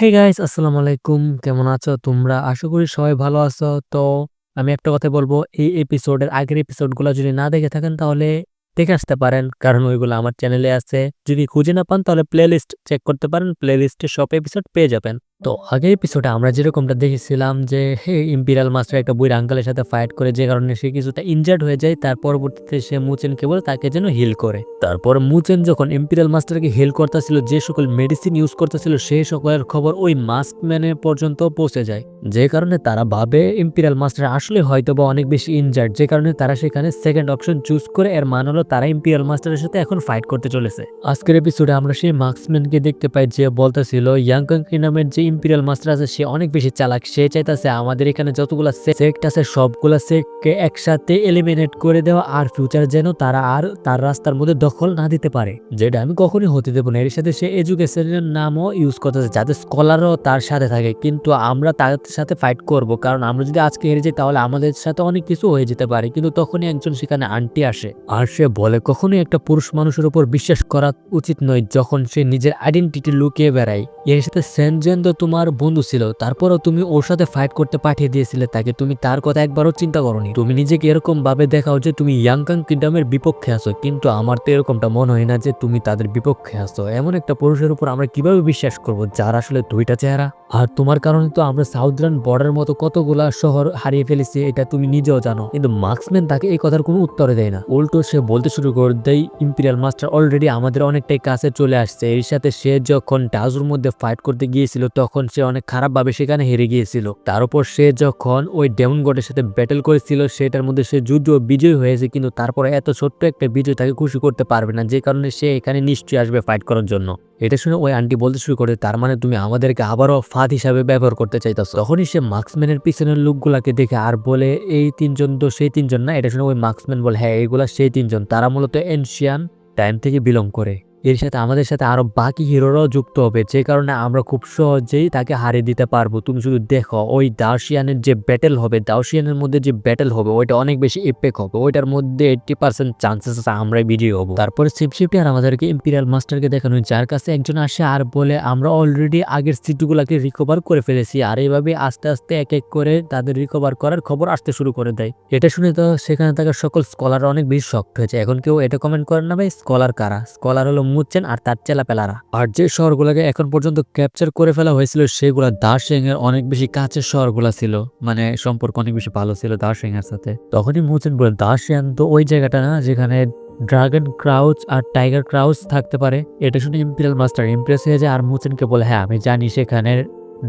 Hey guys আসসালামু আলাইকুম। কেমন আছো তোমরা? আশা করি সবাই ভালো আছো। তো আমি একটা কথা বলব, এই এপিসোডের আগের এপিসোডগুলো যদি না দেখে থাকেন, তাহলে দেখে আসতে পারেন। কারণ ওইগুলো আমার চ্যানেলে আছে। যদি খুঁজে না পান, তাহলে প্লেলিস্ট চেক করতে পারেন। প্লেলিস্টে সব এপিসোড পেয়ে যাবেন। তো আগের এপিসোডে আমরা যেরকমটা দেখেছিলাম যে, হে ইম্পিরিয়াল মাস্টার একটা বই আঙ্কালের সাথে ফাইট করে, যে কারণে সে কিছুটা ইনজার্ড হয়ে যায়, তার পরবর্তীতে সে মুচেনকে বলে, তাকে যেন হিল করে। তারপর মুচেন যখন ইম্পিরিয়াল মাস্টারকে হিল করতেছিল, যে সকল মেডিসিন ইউজ করতেছিল, সেই সকলের খবর ওই মাস্ক ম্যানের পর্যন্ত পৌঁছে যায়। যে কারণে তারা ভাবে ইম্পিরিয়াল মাস্টার আসলে হয়তো বা অনেক বেশি ইনজার্ড যে কারণে তারা সেখানে সেকেন্ড অপশন চুজ করে, এর মান হলো তারা ইম্পিরিয়াল মাস্টারের সাথে এখন ফাইট করতে চলেছে। আজকের এপিসোডে আমরা সেই মার্কসম্যানকে দেখতে পাই, যে বলতেছিল ইয়াংকাং কিনামের যে ইম্পিরিয়াল মাস্টার আছে, সে অনেক বেশি চালাক। সে চাইতেছে আমাদের এখানে যতগুলো সেক্ট আছে, সবগুলা সেক্টকে একসাথে এলিমিনেট করে দেওয়া আর ফিউচার যেন তারা আর তার রাস্তার মধ্যে দখল না দিতে পারে। যেটা আমি কখনোই হতে দেবো না। এর সাথে সে এডুকেশনের নামও ইউজ করতেছে, যাতে স্কলারও তার সাথে থাকে। কিন্তু আমরা তার সাথে ফাইট করব, কারণ আমরা যদি আজকে হেরে যাই, তাহলে আমাদের সাথে অনেক কিছু হয়ে যেতে পারে। কিন্তু তখনই একজন সেখানে আন্টি আসে। আর সে বলে, কখনোই একটা পুরুষ মানুষের উপর বিশ্বাস করা উচিত নয়, যখন সে নিজের আইডেন্টিটি লুকিয়ে বেড়ায়। এর সাথে সেনজেন তোমার বন্ধু ছিল, তারপরও তুমি ওর সাথে ফাইট করতে পাঠিয়ে দিয়েছিলে তাকে, তুমি তার কথা একবারও চিন্তা করনি। তুমি নিজেকে এরকম ভাবে দেখাও যে তুমি ইয়াংকাং কিংডমের বিপক্ষে আছো, কিন্তু আমার তো এরকমটা মনে হয় না যে তুমি তাদের বিপক্ষে আছো। এমন একটা পুরুষের উপর আমরা কীভাবে বিশ্বাস করব, যার আসলে দুইটা চেহারা? আর তোমার কারণে তো আমরা সাউথরান বর্ডার মতো কতগুলা শহর হারিয়ে ফেলেছি, এটা তুমি নিজেও জানো। কিন্তু মার্কসম্যান তাকে এই কথার কোনো উত্তরে দেয় না। উল্টো সে বলতে শুরু করে দেয় ইম্পিরিয়াল মাস্টার অলরেডি আমাদের অনেকটাই কাছে চলে আসছে। এর সাথে সে যখন ডাজুর মধ্যে ফাইট করতে গিয়েছিল, তখন সে অনেক খারাপভাবে সেখানে হেরে গিয়েছিল। তার উপর সে যখন ওই ডেমন গডের সাথে ব্যাটেল করেছিল, সেটার মধ্যে সে যুদ্ধ বিজয় হয়েছে কিন্তু তারপরে এত ছোট্ট একটা বিজয় তাকে খুশি করতে পারবে না, যে কারণে সে এখানে নিশ্চয়ই আসবে ফাইট করার জন্য। এটা শুনে ওই আন্টি বলতে শুরু করে, তার মানে তুমি আমাদেরকে আবারও ফাঁদ হিসাবে ব্যবহার করতে চাইতেছো? তখনই সে মার্কসম্যানের পিছনের লোকগুলাকে দেখে আর বলে, এই তিনজন তো সেই তিনজন না? এটা শুনে ওই মার্কসম্যান বলে হ্যাঁ এইগুলা সেই তিনজন। তারা মূলত এনশিয়ান টাইম থেকে বিলং করে। এর সাথে আমাদের সাথে আরও বাকি হিরোরাও যুক্ত হবে, যে কারণে আমরা খুব সহজেই তাকে হারিয়ে দিতে পারব। তুমি শুধু দেখো, ওই দার্শিয়ানের যে ব্যাটেল হবে, দার্শিয়ানের মধ্যে যে ব্যাটেল হবে, ওইটা অনেক বেশি এপেক হবে। ওইটার মধ্যে এইটটি পার্সেন্ট চান্সেস আছে আমরাই বিজয়ী হব। তারপরে শিপশিপটি আর আমাদেরকে ইম্পিরিয়াল মাস্টারকে দেখানো যার কাছে একজন আসে আর বলে, আমরা অলরেডি আগের সিটগুলোকে রিকভার করে ফেলেছি। আর এইভাবে আস্তে আস্তে এক এক করে তাদের রিকভার করার খবর আসতে শুরু করে দেয়। এটা শুনে তো সেখানে থাকা সকল স্কলার অনেক বেশি শক্ট হয়েছে। এখন কেউ এটা কমেন্ট করেন না ভাই স্কলার কারা? স্কলার হলো মুচ্ছেন আর তার চেলাপেলারা। আর যে শহরগুলোকে এখন পর্যন্ত ক্যাপচার করে ফেলা হয়েছিল, সেগুলো সিং এর অনেক বেশি কাছের শহরগুলো ছিল। মানে সম্পর্ক অনেক বেশি ভালো ছিল দার্সিং এর সাথে। তখনই মুচেন বলে দার্শিয়ান তো ওই জায়গাটা না যেখানে ড্রাগন ক্রাউচ আর টাইগার ক্রাউচ থাকতে পারে? এটা শুনে ইম্পিরিয়াল মাস্টার ইমপ্রেস হয়ে যায় আর মুচেনকে বলে হ্যাঁ আমি জানি সেখানে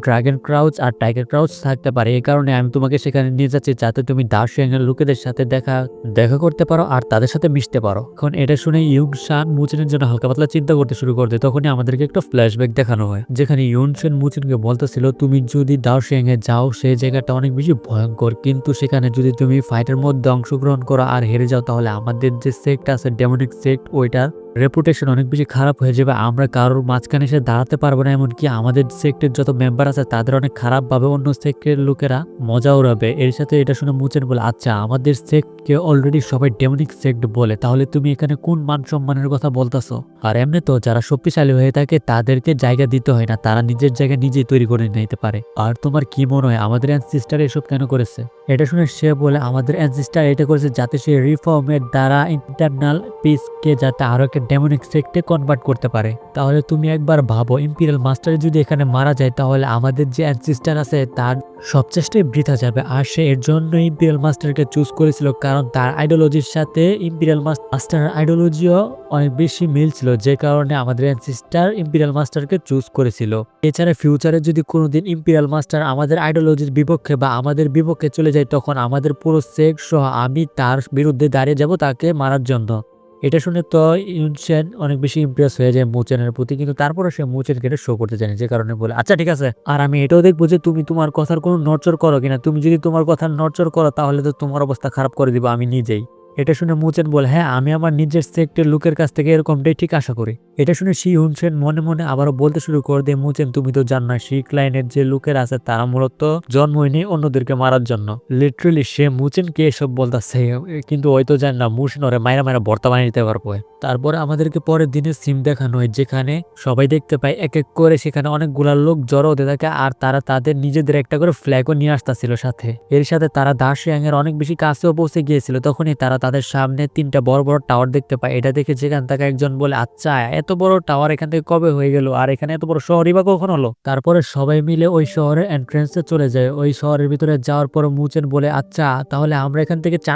ড্রাগন ক্রাউচ আর টাইগার ক্রাউচ থাকতে পারে। এই কারণে আমি তোমাকে সেখানে নিয়ে যাচ্ছি যাতে তুমি দার্শিয়াংয়ের লোকেদের সাথে দেখা দেখা করতে পারো আর তাদের সাথে মিশতে পারো। এখন এটা শুনে ইউং শান মুচিনের জন্য হালকা পাতলা চিন্তা করতে শুরু করতে তখনই আমাদেরকে একটা ফ্ল্যাশব্যাক দেখানো হয়, যেখানে ইউন সেন মুচিনকে বলতেছিল, তুমি যদি দার্শিয়াংয়ে যাও সেই জায়গাটা অনেক বেশি ভয়ঙ্কর। কিন্তু সেখানে যদি তুমি ফাইটের মধ্যে অংশগ্রহণ করো আর হেরে যাও, তাহলে আমাদের যে সেক্ট আছে ডেমোনিক সেক্ট ওইটার রেপুটেশন অনেক বেশি খারাপ হয়ে যাবে, আমরা কারোর মাঝখানে এসে দাঁড়াতে পারব না, এমনকি আমাদের সেক্টের যত মেম্বার আছে, তাদের অনেক খারাপভাবে অন্য সেক্টের লোকেরা মজা উড়াবে। এর সাথে এটা শুনে মুচেন বলে আচ্ছা আমাদের সেক্টকে অলরেডি সবাই ডেমনিক সেক্ট বলে, তাহলে তুমি এখানে কোন মান সম্মানের কথা বলতেছো? আর এমনি তো যারা শক্তিশালী হয়ে থাকে, তাদেরকে জায়গা দিতে হয় না, তারা নিজের জায়গা নিজেই তৈরি করে নিতে পারে। আর তোমার কি মনে হয়, আমাদের সিস্টার এসব কেন করেছে? এটা শুনে সে বলে, আমাদের অ্যানসিস্টার এটা করেছে যাতে সে রিফর্মের দ্বারা ইন্টারনাল পিসকে যাতে আরও ডেমনিক সেক্টে কনভার্ট করতে পারে। তাহলে তুমি একবার ভাবো ইম্পিরিয়াল মাস্টার যদি এখানে মারা যায়, তাহলে আমাদের যে অ্যানসিস্টার আছে, তার সব চেষ্টাই বৃথা যাবে। আর সে এর জন্য ইম্পিরিয়াল মাস্টারকে চুজ করেছিল, কারণ তার আইডিওলজির সাথে ইম্পিরিয়াল মাস্টার আইডিওলজিও অনেক বেশি মিল ছিল, যে কারণে আমাদের অ্যানসিস্টার ইম্পিরিয়াল মাস্টারকে চুজ করেছিল। এছাড়া ফিউচারে যদি কোনোদিন ইম্পিরিয়াল মাস্টার আমাদের আইডিওলজির বিপক্ষে বা আমাদের বিপক্ষে চলে যায়, তখন আমাদের পুরো সেক সহ আমি তার বিরুদ্ধে দাঁড়িয়ে যাব তাকে মারার জন্য। এটা শুনে তো ইউনসেন অনেক বেশি ইমপ্রেস হয়ে যায় মুচেনের প্রতি, কিন্তু তারপরে সে মুচেনকে শো করতে চায় যে কারণে বলে আচ্ছা ঠিক আছে, আর আমি এটাও দেখব যে তুমি তোমার কথার কোনো নড়চড় করো কিনা। তুমি যদি তোমার কথা নড়চড় করো, তাহলে তো তোমার অবস্থা খারাপ করে দিবো, আমি নিজেই। এটা শুনে মুচেন বলে হ্যাঁ আমি আমার নিজের সেক্টের লোকের কাছ থেকে এরকমটাই ঠিক আশা করি। এটা শুনে শি হুনসেন মনে মনে আবারও বলতে শুরু করে দিয়ে, মুচেন, তুমি তো জান না, শি ক্লাইনের যে লোকের আছে তারা মূলত জন্মই নেই অন্যদেরকে মারার জন্য। লিটারেলি সে মুচেনকে এসব বলতেছে, কিন্তু ওই তো জান না মুসেন ওরে মায়েরা মায়েরা ভর্তা বানিয়ে দিতে পারব। তারপরে আমাদেরকে পরের দিনে সিম দেখানো হয়, যেখানে সবাই দেখতে পায়, এক এক করে সেখানে অনেকগুলা লোক জড়ো হতে থাকে, আর তারা তাদের নিজেদের একটা করে ফ্ল্যাগও নিয়ে আসতেছিল সাথে। এর সাথে তারা এর অনেক বেশি কাছেও পৌঁছে গিয়েছিল, তখনই তারা তাদের সামনে তিনটা বড় বড় টাওয়ার দেখতে পায়। এটা দেখে যেখান থেকে একজন বলে আচ্ছা এত বড় টাওয়ার এখান থেকে কবে হয়ে গেল? আর এখানে এত বড় শহরই বা কখন হলো? তারপরে সবাই মিলে ওই শহরের এন্ট্রেন্সে চলে যায়। ওই শহরের ভিতরে যাওয়ার পর মুচেন বলে আচ্ছা তাহলে আমরা এখান থেকে চা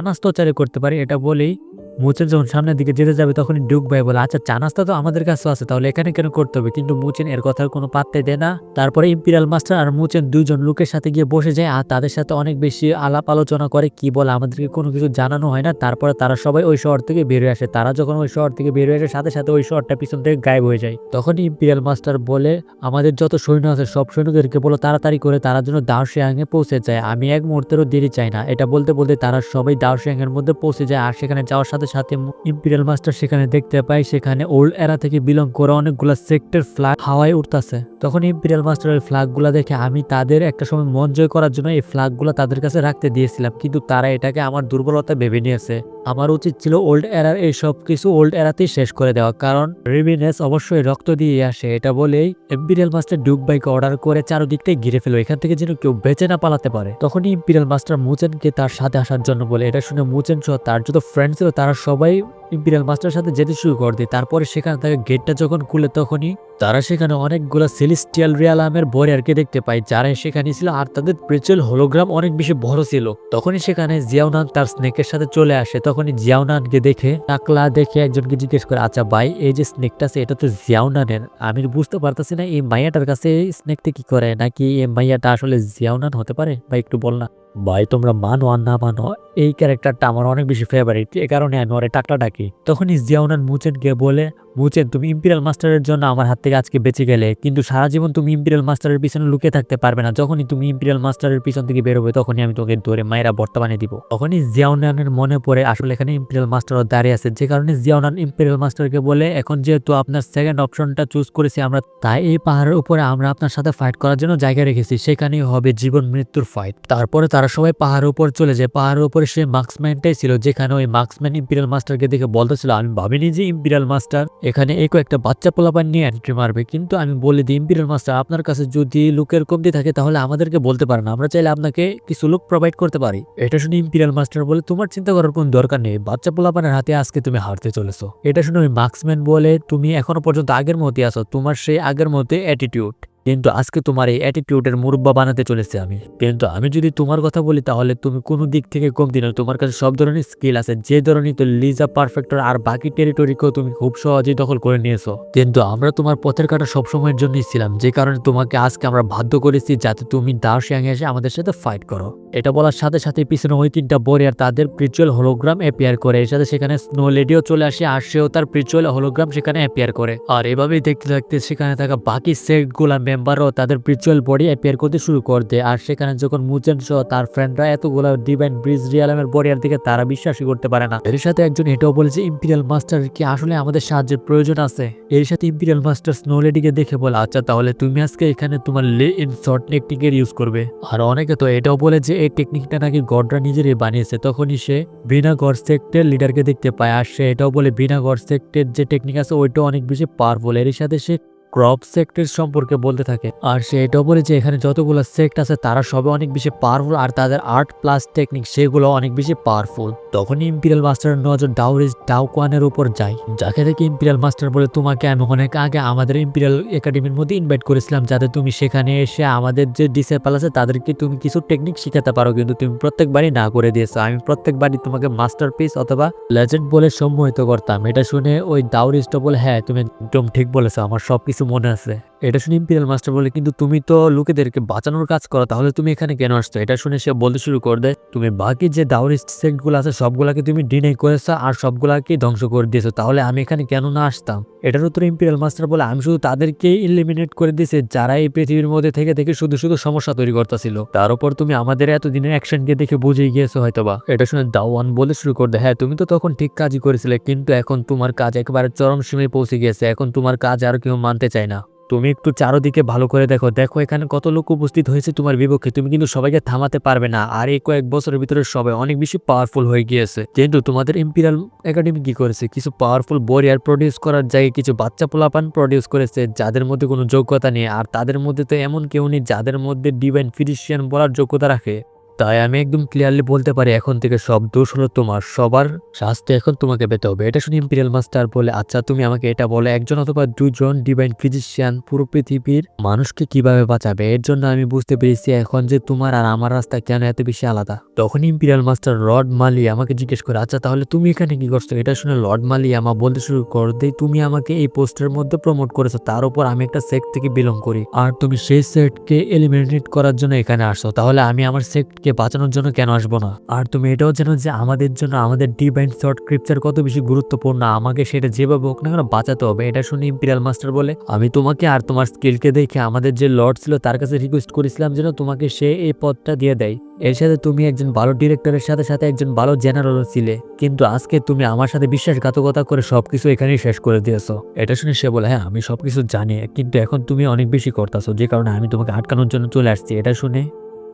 করতে পারি। এটা বলেই মুচেন যখন সামনের দিকে যেতে যাবে, তখনই ডুক ভাই বলে আচ্ছা চা নাস্তা তো আমাদের কাছেও আছে, তাহলে এখানে কেন করতে হবে? কিন্তু মুচেন এর কথার কোনো পাত্তাই দেয় না। তারপরে ইম্পিরিয়াল মাস্টার আর মুচেন দুইজন লোকের সাথে গিয়ে বসে যায়, আর তাদের সাথে অনেক বেশি আলাপ আলোচনা করে, কি বলে আমাদেরকে কোনো কিছু জানানো হয় না। তারপরে তারা সবাই ওই শহর থেকে বের হয়ে আসে। তারা যখন ওই শহর থেকে বের হয়ে আসে, সাথে সাথে ওই শহরটা পিছন থেকে গায়েব হয়ে যায়। তখন ইম্পিরিয়াল মাস্টার বলে, আমাদের যত সৈন্য আছে, সব সৈন্যদেরকে বলো, তাড়াতাড়ি করে তারা যেন দাওশিয়াংয়ে পৌঁছে যায়। আমি এক মুহূর্তেরও দেরি চাই না। এটা বলতে বলতে তারা সবাই দাওশিয়াং এর মধ্যে পৌঁছে যায়, আর সেখানে যাওয়ার সাথে সাথে ইম্পিরিয়াল মাস্টার সেখানে দেখতে পাই, সেখানে ওল্ড এরা থেকে বিলং করে অনেকগুলা সেক্টর ফ্ল্যাগ হাওয়ায় উঠতেছে। তখন ইম্পিরিয়াল মাস্টার ওই ফ্ল্যাগগুলা দেখে আমি তাদের একটা সময় মন জয় করার জন্য এই ফ্ল্যাগগুলা তাদের কাছে রাখতে দিয়েছিলাম, কিন্তু তারা এটাকে আমার দুর্বলতা ভেবে নিয়েছে। আমার উচিত ছিল ওল্ড এরার এই সব কিছু ওল্ড এরাতেই শেষ করে দেওয়া, কারণ রিভিনেস অবশ্যই রক্ত দিয়ে আসে, এটা বলেই imperial master Duke bike order করে চারদিকটাই ঘিরে ফেলো এখান থেকে যেন কেউ বেঁচে না পালাতে পারে। তখনই ইম্পিরিয়াল মাস্টার মুচেনকে তার সাথে আসার জন্য বলে, এটা শুনে মুচেন সহ তার যত ফ্রেন্ড ছিল তারা সবাই ইম্পিরিয়াল মাস্টারের সাথে যেতে শুরু করে দেয়। তারপরে সেখান থেকে গেটটা যখন খুলে তখনই তারা সেখানে অনেকগুলো সেলিস্টিয়াল রিয়ালামের বরিয়ারকে দেখতে পায়, যারা সেখানে ছিল আর তাদের প্রিচুয়াল হোলোগ্রাম অনেক বেশি বড় ছিল। তখনই সেখানে জিয়াউনান তার স্নেকের সাথে চলে আসে। তখনই জিয়াউনানকে দেখে টাকলা দেখে একজনকে জিজ্ঞেস করে আচ্ছা ভাই, এই যে স্নেকটা আছে, এটা তো জিয়াউনানের। আমি বুঝতে পারতেছি না, এই মাইয়াটার কাছে স্নেকটা কি করে? নাকি এই মাইয়াটা আসলে জিয়াউনান হতে পারে? ভাই, একটু বল না। ভাই, তোমরা মানো আর না মানো, এই ক্যারেক্টারটা আমার অনেক বেশি ফেভারিট এ কারণে আমি ওরে টাকটা ডাকি। তখনই জিয়াউনান মুচেন গিয়ে বলে মুচেন তুমি ইম্পিরিয়াল মাস্টারের জন্য আমার হাত থেকে আজকে বেঁচে গেলে, কিন্তু সারা জীবন তুমি ইম্পিরিয়াল মাস্টারের পিছনে লুকিয়ে থাকতে পারবে না। যখনই তুমি ইম্পিরিয়াল মাস্টারের পিছন থেকে বেরোবে তখনই আমি তোকে ধরে মায়েরা বর্তমানে দিব। তখনই জিয়াউনানের মনে পড়ে, আসলে এখানে ইম্পিরিয়াল মাস্টারও দাঁড়িয়ে আছে। যে কারণে জিয়াউনান ইম্পিরিয়াল মাস্টারকে বলে, এখন যেহেতু আপনার সেকেন্ড অপশনটা চুজ করেছি আমরা, তাই এই পাহাড়ের উপরে আমরা আপনার সাথে ফাইট করার জন্য জায়গা রেখেছি। সেখানেই হবে জীবন মৃত্যুর ফাইট তারপরে তারা সবাই পাহাড়ের উপর চলে যায়। পাহাড়ের উপরে সে মার্কসম্যানটাই ছিল, যেখানে ওই মার্কসম্যান ইম্পিরিয়াল মাস্টারকে দেখে বলতেছিল আমি ভাবিনি যে ইম্পিরিয়াল মাস্টার এখানে এই কয়েকটা বাচ্চা পোলাপান নিয়ে এন্ট্রি মারবে। কিন্তু আমি বলে দিই ইম্পিরিয়াল মাস্টার, আপনার কাছে যদি লোকের কমতি থাকে, তাহলে আমাদেরকে বলতে পারেন। আমরা চাইলে আপনাকে কিছু লোক প্রোভাইড করতে পারি। এটা শুনে ইম্পিরিয়াল মাস্টার বলে, তোমার চিন্তা করার কোনো দরকার নেই। বাচ্চা পোলাপানের হাতে আজকে তুমি হারতে চলেছো। এটা শুনে ওই মার্কসম্যান বলে, তুমি এখনও পর্যন্ত আগের মতে আছো। তোমার সেই আগের মতো অ্যাটিটিউড কিন্তু আজকে তোমার এই অ্যাটিটিউডের মুরব্বা বানাতে চলেছে আমি। কিন্তু আমি যদি তোমার কথা বলি, তাহলে তুমি কোনো দিক থেকে কমতি নয় তোমার কাছে সব ধরনের স্কিল আছে, যে ধরনের তো লিজা পারফেক্টর আর বাকি টেরিটরিকেও তুমি খুব সহজেই দখল করে নিয়েছো। কিন্তু আমরা তোমার পথের কাটা সবসময়ের জন্যই ছিলাম। যে কারণে তোমাকে আজকে আমরা বাধ্য করেছি, যাতে তুমি দার্শিয়াং এসে আমাদের সাথে ফাইট করো। এটা বলার সাথে সাথে পিছনে ওই তিনটা আর তাদের প্রিচুয়াল হোলোগ্রাম অ্যাপিয়ার করে। এর সাথে সেখানে স্নো লেডিও চলে আসে, আর সেও তার প্রিচুয়াল হোলোগ্রাম সেখানে অ্যাপিয়ার করে। আর এভাবেই দেখতে দেখতে সেখানে থাকা বাকি সেট সেটগুলা মেম্বারও তাদের প্রিচুয়াল বডি অ্যাপিয়ার করতে শুরু করে দেয়। আর সেখানে যখন মুচেন সহ তার ফ্রেন্ডরা এতগুলো ডিভাইন ব্রিজ রিয়ালামের বডিয়ার দিকে তারা বিশ্বাসই করতে পারে না। এর সাথে একজন এটাও বলেছে ইম্পিরিয়াল মাস্টার কি আসলে আমাদের সাহায্যের প্রয়োজন আছে? এর সাথে ইম্পিরিয়াল মাস্টার স্নো লেডিকে দেখে বলে আচ্ছা তাহলে তুমি আজকে এখানে তোমার লে ইন শর্ট টেকনিকের ইউজ করবে। আর অনেকে তো এটাও বলে যে, এই টেকনিকটা নাকি গডরা নিজেরই বানিয়েছে। তখনই সে বিনা গড সেক্টের লিডারকে দেখতে পায়। আর সে এটাও বলে বিনা গড সেক্টের যে টেকনিক আছে, ওইটাও অনেক বেশি পাওয়ারফুল এর সাথে সে ক্রপ সেক্টের সম্পর্কে বলতে থাকে। আর সে এটাও বলে যে এখানে যতগুলো সেক্ট আছে, তারা সবে অনেক বেশি পাওয়ারফুল আর তাদের আর্ট প্লাস টেকনিক সেগুলো অনেক বেশি পাওয়ারফুল তখনই ইম্পিরিয়াল মাস্টারের নজর ডাউরিজ ডাউকোয়ানের উপর যায়। যাকে দেখে ইম্পিরিয়াল মাস্টার বলে, তোমাকে আমি অনেক আগে আমাদের ইম্পিরিয়াল একাডেমির মধ্যে ইনভাইট করেছিলাম, যাতে তুমি সেখানে এসে আমাদের যে ডিসেপল আছে, তাদেরকে তুমি কিছু টেকনিক শিখাতে পারো, কিন্তু তুমি প্রত্যেকবারই না করে দিয়েছ। আমি প্রত্যেকবারই তোমাকে মাস্টার পিস অথবা লেজেন্ড বলে সম্মোহিত করতাম। এটা শুনে ওই ডাউরিজটা বলে হ্যাঁ তুমি একদম ঠিক বলেছ। আমার সবকিছু মনে আছে? এটা শুনে ইম্পিরিয়াল মাস্টার বলে, কিন্তু তুমি তো লোকেদেরকে বাঁচানোর কাজ করো, তাহলে তুমি এখানে কেন আসছো? এটা শুনে সে বলতে শুরু করে দেয়, তুমি বাকি যে দাউরিস্ট সেক্টগুলো আছে, সবগুলাকে তুমি ডিনাই করেছ আর সবগুলাকে ধ্বংস করে দিয়েছ, তাহলে আমি এখানে কেন না আসতাম? এটার উত্তরে ইম্পিরিয়াল মাস্টার বলে, আমি শুধু তাদেরকে ইলিমিনেট করে দিয়েছি, যারা এই পৃথিবীর মধ্যে থেকে থেকে শুধু শুধু সমস্যা তৈরি করতেছিল। তার উপর তুমি আমাদের এতদিনের অ্যাকশনকে দেখে বুঝে গিয়েছো হয়তোবা। এটা শুনে দাওয়ান বলে শুরু করে হ্যাঁ তুমি তো তখন ঠিক কাজই করেছিলে, কিন্তু এখন তোমার কাজ একেবারে চরম সীমায় পৌঁছে গিয়েছে, এখন তোমার কাজ আর কেউ মানতে চায় না। তুমি একটু চারোদিকে ভালো করে দেখো। দেখো, এখানে কত লোক উপস্থিত হয়েছে তোমার বিপক্ষে। তুমি কিন্তু সবাইকে থামাতে পারবে না। আর এই কয়েক বছরের ভিতরে সবাই অনেক বেশি পাওয়ারফুল হয়ে গিয়েছে। কিন্তু তোমাদের ইম্পিরিয়াল একাডেমি কি করেছে? কিছু পাওয়ারফুল বরিয়ার প্রডিউস করার জায়গায় কিছু বাচ্চা পোলাপান প্রডিউস করেছে, যাদের মধ্যে কোনো যোগ্যতা নেই। আর তাদের মধ্যে তো এমন কেউ নেই যাদের মধ্যে ডিভাইন ফিজিশিয়ান বলার যোগ্যতা রাখে। তাই আমি একদম ক্লিয়ারলি বলতে পারি, এখন থেকে সব দোষ হলো তোমার। সবার শাস্তি এখন তোমাকে পেতে হবে। এটা শুনে ইম্পিরিয়াল মাস্টার বলে আচ্ছা তুমি আমাকে এটা বলে, একজন অথবা দুজন ডিভাইন ফিজিশিয়ান পুরো পৃথিবীর মানুষকে কীভাবে বাঁচাবে? এর জন্য আমি বুঝতে পেরেছি এখন যে তোমার আর আমার রাস্তা কেন এত বেশি আলাদা? তখন ইম্পিরিয়াল মাস্টার লর্ড মালি আমাকে জিজ্ঞেস করে আচ্ছা তাহলে তুমি এখানে কি করছ? এটা শুনে লর্ড মালি আমার বলতে শুরু করে তুমি আমাকে এই পোস্টের মধ্যে প্রমোট করেছ, তার উপর আমি একটা সেক্ট থেকে বিলং করি। আর তুমি সেই সেটকে এলিমিনেট করার জন্য এখানে আসছো। তাহলে আমি আমার সেক্টকে বাঁচানোর জন্য কেন আসব না? আর তুমি এটাও জানো যে আমাদের জন্য আমাদের ডিভাইন শর্ট ক্রিপচার কত বেশি গুরুত্বপূর্ণ। আমাকে সেটা যেভাবে হোক না কেন বাঁচাতে হবে। এটা শুনে ইম্পিরিয়াল মাস্টার বলে, আমি তোমাকে আর তোমার স্কিলকে দেখে আমাদের যে লর্ড ছিল তার কাছে রিকোয়েস্ট করেছিলাম যেন তোমাকে সে এই পদটা দিয়ে দেয়। এর সাথে তুমি একজন ভালো ডিরেক্টরের সাথে সাথে একজন ভালো জেনারেলও ছিলে। কিন্তু আজকে তুমি আমার সাথে বিশ্বাসঘাতকতা করে সবকিছু এখানেই শেষ করে দিয়েছ। এটা শুনে সে বলে হ্যাঁ আমি সবকিছু জানি, কিন্তু এখন তুমি অনেক বেশি করতেছো, যে কারণে আমি তোমাকে আটকানোর জন্য চলে আসছি। এটা শুনে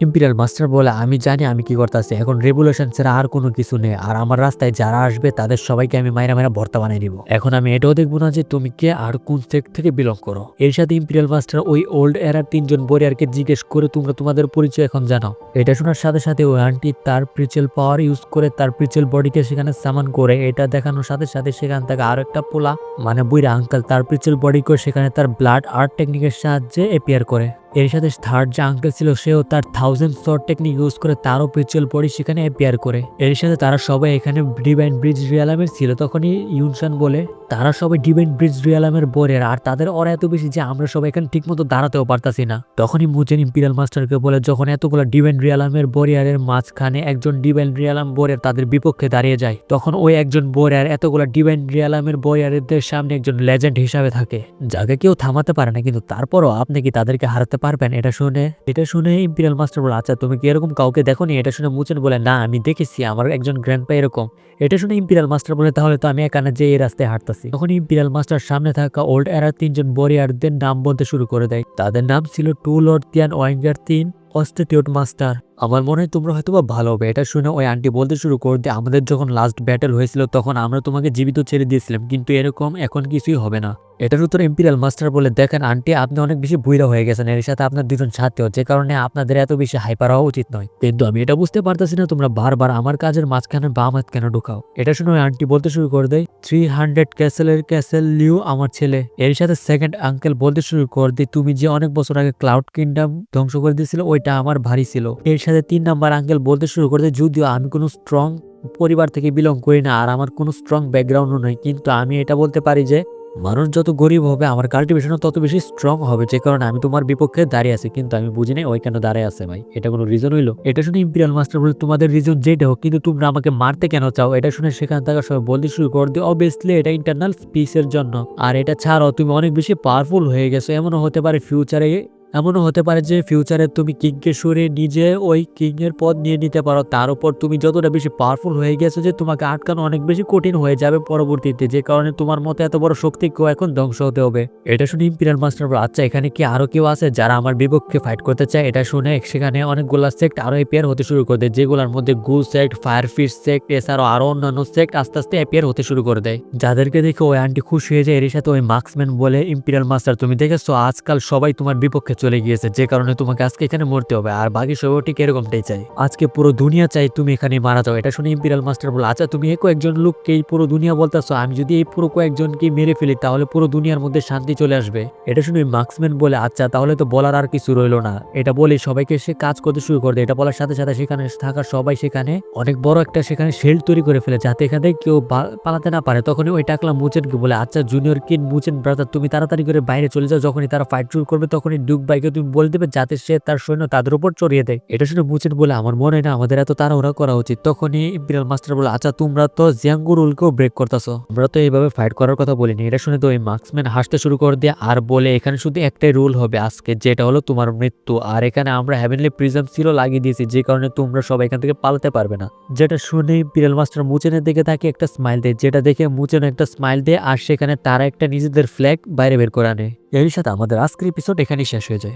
ইম্পিরিয়াল মাস্টার বলে, আমি জানি আমি কি করতেছি। এখন রেভুলেশন ছাড়া আর কোনো কিছু নেই। আর আমার রাস্তায় যারা আসবে, তাদের সবাইকে আমি মায়েরা মায়েরা ভর্তা বানিয়ে দিব। এখন আমি এটাও দেখব না যে তুমি কে আর কোন সেক্ট থেকে বিলং করো। এর সাথে ইম্পিরিয়াল মাস্টার ওই ওল্ড এরার তিনজন বরিয়ারকে জিজ্ঞেস করে, তোমরা তোমাদের পরিচয় এখন জানাও এটা শোনার সাথে সাথে ওই আন্টি তার প্রিচেল পাওয়ার ইউজ করে তার প্রিচেল বডিকে সেখানে সামান করে, এটা দেখানোর সাথে সাথে সেখান থেকে আরও একটা পোলা মানে বুইরা আঙ্কাল তার প্রিচেল বডি করে সেখানে তার ব্লাড আর্ট টেকনিকের সাহায্যে এপিয়ার করে। এর সাথে থার্ড যে আঙ্কেল ছিল, সেও তার থাউজেন্ড শর্ট টেকনিক ইউজ করে তারও পিচুয়াল বডি সেখানে অ্যাপিয়ার করে। এর সাথে তারা সবাই এখানে ডিভাইন ব্রিজ রিয়ালামের ছিল, তখনই ইউনসান বলে, তারা সবাই ডিভাইন ব্রিজ রিয়ালামের বোরের, আর তাদের ওরা এত বেশি যে আমরা সবাই এখানে ঠিকমতো দাঁড়াতেও পারতাছি না। তখনই মুজেন ইম্পিরিয়াল মাস্টারকে বলে, যখন এতগুলো ডিভাইন রিয়ালামের বোরিয়ারের মাঝখানে একজন ডিভাইন রিয়ালাম বোরের তাদের বিপক্ষে দাঁড়িয়ে যায়, তখন ওই একজন বোরিয়ার এতগুলো ডিভাইন রিয়ালামের বোরিয়ারদের সামনে একজন লেজেন্ড হিসাবে থাকে, যাকে কেউ থামাতে পারে না, কিন্তু তারপরও আপনি কি তাদেরকে হারাতে পারবেন এটা শুনে এটা শুনে ইম্পিরিয়াল মাস্টার বলে আচ্ছা তুমি কি এরকম কাউকে দেখো নি এটা শুনে মুচেন বলে, না, আমি দেখেছি, আমার একজন গ্র্যান্ড পা এরকম। এটা শুনে ইম্পিরিয়াল মাস্টার বলে, তাহলে তো আমি এখানে যে এই রাস্তায় হাঁটতেছি। তখন ইম্পিরিয়াল মাস্টার সামনে থাকা ওল্ড এরার তিনজন বরিয়ারদের নাম বলতে শুরু করে দেয়। তাদের নাম ছিল টু লর্ড তিয়ান ওয়াইঙ্গার তিন অস্টিটিউট মাস্টার আমার মনে হয় তোমরা হয়তো বা ভালো হবে। এটা শুনে ওই আন্টি বলতে শুরু করে দিয়ে আমাদের যখন লাস্ট ব্যাটেল হয়েছিল তখন আমরা তোমাকে জীবিত ছেড়ে দিয়েছিলাম, কিন্তু এরকম এখন কিছুই হবে না। এটার উত্তর ইম্পিরিয়াল মাস্টার বলে, দেখেন আন্টি আপনি অনেক বেশি বুইরা হয়ে গেছেন। এর সাথে আপনার দুজন ছাত্রীও যে কারণে আপনাদের এত বেশি হাইপার হওয়া উচিত নয়। কিন্তু আমি এটা বুঝতে পারতেছি না, তোমরা বারবার আমার কাজের মাঝখানে বাম হাত কেন ঢুকাও? এটা শুনে ওই আন্টি বলতে শুরু করে দেয় থ্রি হান্ড্রেড ক্যাসেলের ক্যাসেল লিউ আমার ছেলে। এর সাথে সেকেন্ড আঙ্কেল বলতে শুরু করে দিই তুমি যে অনেক বছর আগে ক্লাউড কিংডম ধ্বংস করে দিয়েছিল, ওইটা আমার ভারী ছিল। এর সাথে তিন নাম্বার আঙ্কেল বলতে শুরু করে দেয় যদিও আমি কোনো স্ট্রং পরিবার থেকে বিলং করি না, আর আমার কোনো স্ট্রং ব্যাকগ্রাউন্ডও নয় কিন্তু আমি এটা বলতে পারি যে, মানুষ যত গরিব হবে, আমার কাল্টিভেশনও তত বেশি স্ট্রং হবে, যে কারণে আমি তোমার বিপক্ষে দাঁড়িয়ে আছি, কিন্তু আমি বুঝি নাই ওই কেন দাঁড়িয়ে আছে ভাই, এটা কোনো রিজন হইল? এটা শুনে ইম্পিরিয়াল মাস্টার বলে, তোমাদের রিজন যেটা হোক, কিন্তু তোমরা আমাকে মারতে কেন চাও? এটা শুনে সেখান থেকে সবাই বলতে শুরু করে দিও অবভিয়াসলি এটা ইন্টারনাল পিসের জন্য, আর এটা ছাড়াও তুমি অনেক বেশি পাওয়ারফুল হয়ে গেছো, এমনও হতে পারে ফিউচারে এমনও হতে পারে যে ফিউচারে তুমি কিংকে সরে নিজে ওই কিং এর পদ নিয়ে নিতে পারো। তার উপর তুমি যতটা বেশি পাওয়ারফুল হয়ে গেছো যে তোমাকে আটকানো অনেক বেশি কঠিন হয়ে যাবে পরবর্তীতে, যে কারণে তোমার মতো এত বড় শক্তি কেউ এখন ধ্বংস হতে হবে। এটা শুনে ইম্পিরিয়াল মাস্টার আচ্ছা এখানে কি আরও কেউ আছে যারা আমার বিপক্ষে ফাইট করতে চায়? এটা শুনে সেখানে অনেকগুলা সেক্ট আরও এপিয়ার হতে শুরু করে দেয়, যেগুলোর মধ্যে গু সেক্ট ফায়ার ফিশ সেক্ট এছাড়াও আরও অন্যান্য সেক্ট আস্তে আস্তে এপিয়ার হতে শুরু করে দেয়। যাদেরকে দেখে ওই আন্টি খুশি হয়ে যায় এর সাথে ওই মার্কসম্যান বলে, ইম্পিরিয়াল মাস্টার, তুমি দেখেছ আজকাল সবাই তোমার বিপক্ষে চলে গিয়েছে, যে কারণে তোমাকে আজকে এখানে মরতে হবে। আর বাকি সবাই ঠিক এরকমটাই চাই আজকে পুরো দুনিয়া চাই তুমি এখানে মারা যাও। এটা শুনে ইম্পিরিয়াল মাস্টার বলে আচ্ছা তুমি এই কয়েকজন লোককে এই পুরো দুনিয়া বলতেছো, আমি যদি এই পুরো কয়েকজনকে মেরে ফেলি, তাহলে পুরো দুনিয়ার মধ্যে শান্তি চলে আসবে? এটা শুনে মার্কসম্যান বলে আচ্ছা তাহলে তো বলার আর কিছু রইল না। এটা বলে সবাইকে সে কাজ করতে শুরু করে দেয়। এটা বলার সাথে সাথে সেখানে থাকা সবাই সেখানে অনেক বড় একটা সেখানে শেল্ড তৈরি করে ফেলে, যাতে এখান থেকে কেউ পালাতে না পারে। তখনই ওই টাকলা মুচেনকে বলে আচ্ছা জুনিয়র কিন মুচেন ব্রাদার, তুমি তাড়াতাড়ি করে বাইরে চলে যাও। যখনই তারা ফাইট শুরু করবে, তখনই ডুক বাইকে তুমি বলে দেবে যাতে সে তার সৈন্য তাদের উপর চড়িয়ে দেয়। এটা শুনে মুচেন বলে আমার মনে হয় না আমাদের এত তাড়াহুড়া করা উচিত। তখনই ইম্পিরিয়াল মাস্টার বলে আচ্ছা তোমরা তো জিয়াঙ্গু রুলকেও ব্রেক করতেছো। আমরা তো এইভাবে ফাইট করার কথা বলিনি। এটা শুনে তো ওই মার্কসম্যান হাসতে শুরু করে দিয়ে আর বলে, এখানে শুধু একটাই রুল হবে আজকে, যেটা হলো তোমার মৃত্যু। আর এখানে আমরা হ্যাভেনলি প্রিজম সিলও লাগিয়ে দিয়েছি, যে কারণে তোমরা সবাই এখান থেকে পালাতে পারবে না। যেটা শুনে ইম্পিরিয়াল মাস্টার মুচেনের দিকে তাকে একটা স্মাইল দেয়, যেটা দেখে মুচেন একটা স্মাইল দেয়, আর সেখানে তারা একটা নিজেদের ফ্ল্যাগ বাইরে বের করে আনে। এর সাথে আমাদের আজকের এপিসোড এখানেই শেষ হয়ে যায়।